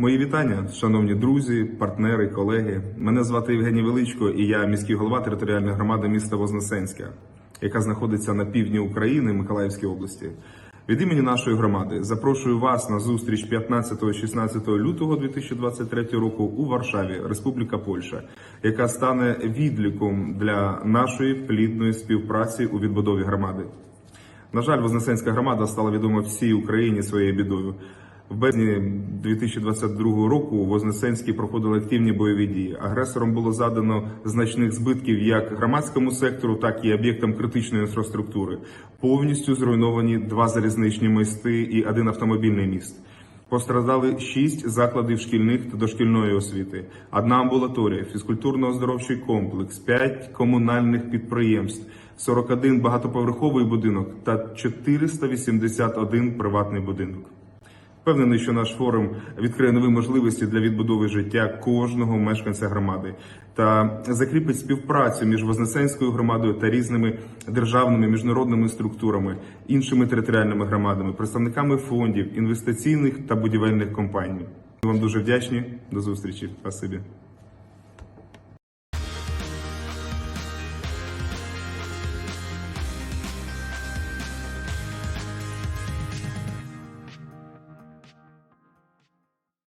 Мої вітання, шановні друзі, партнери, колеги. Мене звати Євгеній Величко, і я міський голова територіальної громади міста Вознесенська, яка знаходиться на півдні України Миколаївській області. Від імені нашої громади запрошую вас на зустріч 15-16 лютого 2023 року у Варшаві, Республіка Польща, яка стане відліком для нашої плідної співпраці у відбудові громади. На жаль, Вознесенська громада стала відома всій Україні своєю бідою. В березні 2022 року у Вознесенській проходили активні бойові дії. Агресором було задано значних збитків як громадському сектору, так і об'єктам критичної інфраструктури. Повністю зруйновані два залізничні мости і один автомобільний міст. Постраждали шість закладів шкільних та дошкільної освіти, одна амбулаторія, фізкультурно-оздоровчий комплекс, п'ять комунальних підприємств, 41 багатоповерховий будинок та 481 приватний будинок. Впевнений, що наш форум відкриє нові можливості для відбудови життя кожного мешканця громади та закріпить співпрацю між Вознесенською громадою та різними державними міжнародними структурами, іншими територіальними громадами, представниками фондів, інвестиційних та будівельних компаній. Вам дуже вдячні. До зустрічі. Спасибі.